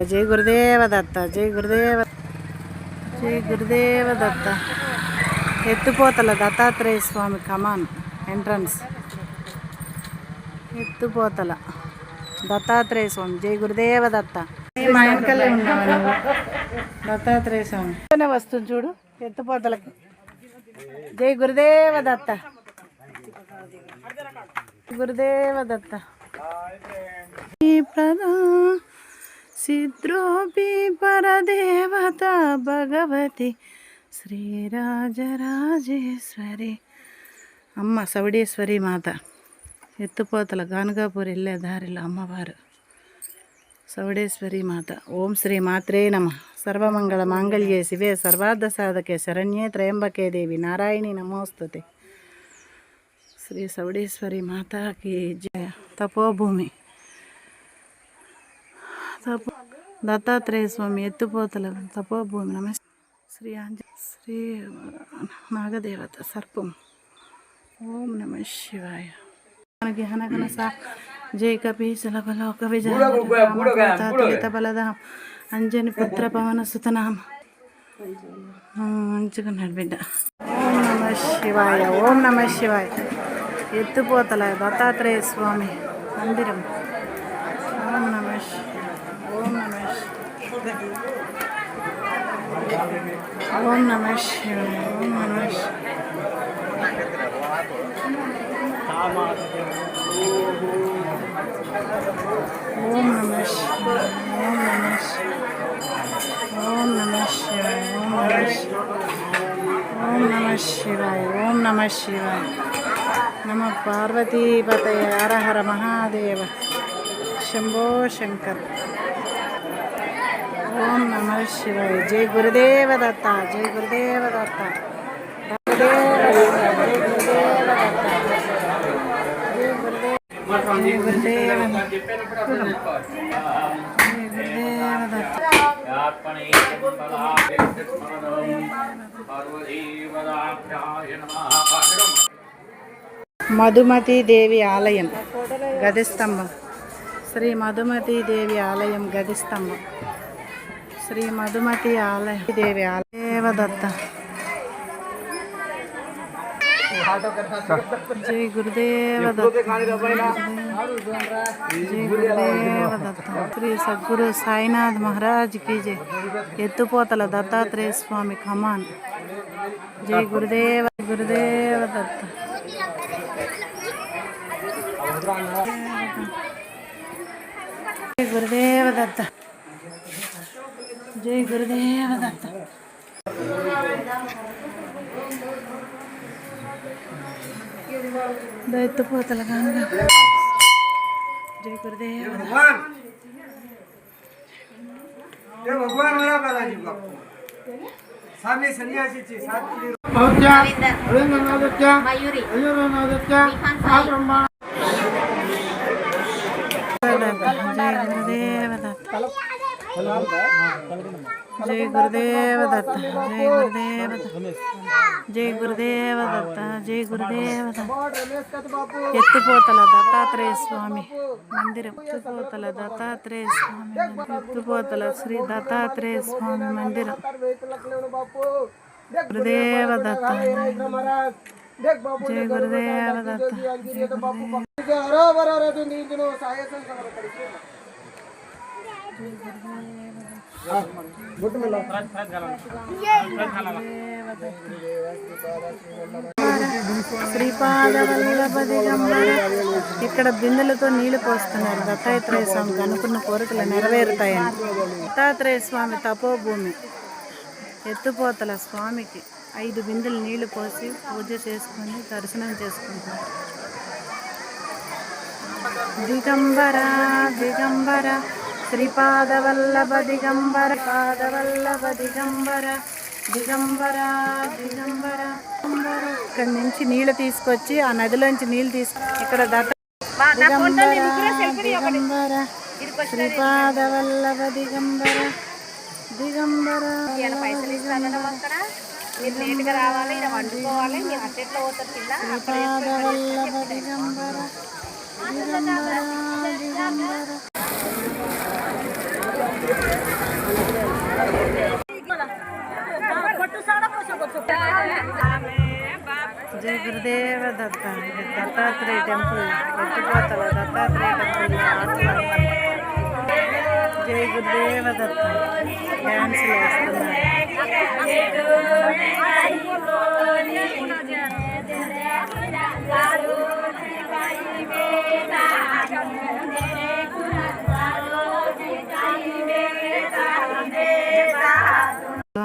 జై గురుదేవ దత్త జై గురుదేవ జై గురుదేవ దత్త. ఎత్తుపోతల దత్తాత్రేయ స్వామి కమాన్ ఎంట్రన్స్ ఎత్తుపోతల దత్తాత్రేయ స్వామి జై గురుదేవ దత్త. మా ఉన్నావా దత్తాత్రేయ స్వామి. వస్తుంది చూడు ఎత్తుపోతలకి. జై గురుదేవ దత్త. గురుదేవ దత్త. ప్రదా సిద్రోపి పరదేవత భగవతి శ్రీరాజరాజేశ్వరి అమ్మ సవడేశ్వరి మాత ఎత్తుపోతల గానుగాపూర్ వెళ్ళే దారిలో అమ్మవారు సవడేశ్వరి మాత ఓం శ్రీ మాత్రే నమ సర్వమంగళ మాంగళ్యే శివే సర్వార్థ సాధకే శరణ్యే త్రయంబకే దేవి నారాయణి నమోస్తుతే శ్రీ సవడేశ్వరి మాతాకి జయ తపోభూమి తపో దత్తాత్రేయ స్వామి ఎత్తుపోతల తపోభూమి నమస్తే శ్రీ ఆంజ శ్రీ నాగదేవత సర్పం. ఓం నమ శివాయ. మనకి హనగన సా జై కపీశల బలోక విజయ బలద అంజని పుత్ర పవన సుతనామ మంచుకున్నాడు బిడ్డ. ఓం నమ శివాయ ఓం నమ శివాయ. ఎత్తుపోతల దత్తాత్రేయ స్వామి మందిరం ఓం నమ శివాయ ఓం నమ శివాయ ఓం నమ శివాయ ఓం నమ శివాయ ఓం నమ శివాయ ఓం నమ శివాయ ఓం నమ శివాయ ఓం నమ శివాయ ఓం నమ శివాయ నమ పార్వతీపతయ హర హర మహాదేవ శంభో శంకర్ ఓం నమ శివాయ. జై గురుదేవ దత్త జై గురుదేవ దత్త మధుమతి దేవి ఆలయం గదిస్తంభం శ్రీ మధుమతి దేవి ఆలయం గదిస్తంభం శ్రీ మధుమతి ఆలయ దేవి ఆలయ దేవదత్త. జై గురుదేవదత్త. జై గురుదేవ దత్త శ్రీ సద్గురు సాయినాథ్ మహారాజ్కి జై. ఎత్తుపోతల దత్తాత్రేయ స్వామి కమాన్ జై గురుదేవ ஜெய் குருதேவதத்தா దైత్య పోతల గంగా జై గురుదేవ భగవాన్ జై భగవాన్ రా బాలాజీ బాపు సామి సన్యాసి చి సాత్రి పౌత్య అరుణనాథత్య మయూరి అరుణనాథత్య ఆ బ్రహ్మ జై గురుదేవ దత్త జై గురుదేవ దత్త జై గురుదేవ దత్త జై గురుదేవ దత్త ఎత్తుపోతల దత్తాత్రేయ స్వామి మందిరం ఎత్తుపోతల దత్తాత్రేయ స్వామి ఎత్తుపోతల శ్రీ దత్తాత్రేయ స్వామి మందిరం. గురుదేవ దత్త జై గురుదేవ దత్త జై గురుదేవ శ్రీపాదవల్లభ దిగంబర ఇక్కడ బిందెలతో నీళ్ళు పోస్తున్నారు. దత్తాత్రేయ స్వామికి అనుకున్న కోరికలు నెరవేరుతాయని. దత్తాత్రేయ స్వామి తపోభూమి. ఎత్తుపోతల స్వామికి ఐదు బిందెలు నీళ్ళు పోసి పూజ చేసుకొని దర్శనం చేసుకుంటారు. దిగంబర దిగంబర. శ్రీపాదవల్లభ దిగంబర పాదవల్లభ దిగంబర దిగంబర దిగంబర ఇక్కడ నుంచి నీళ్ళు తీసుకొచ్చి ఆ నదిలోంచి నీళ్ళు తీసుకు ఇక్కడ దత్త దిగంబర శ్రీపాదవల్లభ దిగంబర దిగంబర రావాలి వండుకోవాలి శ్రీపాదవల్లభ దిగంబర దిగంబర దిగంబర జయ గురుదేవ దత్త దత్తాత్రేయ టెంపుల్ ఎత్తిపోతల దత్తాత్రేయ టెంపుల్ జయ గురుదేవ దత్త డ్యాన్స్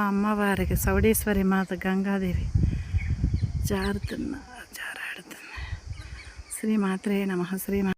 అమ్మవారికి సౌడేశ్వరి మాత గంగాదేవి. జారుతున్నా జారాడుతున్నా. శ్రీమాత్రే నమ శ్రీమా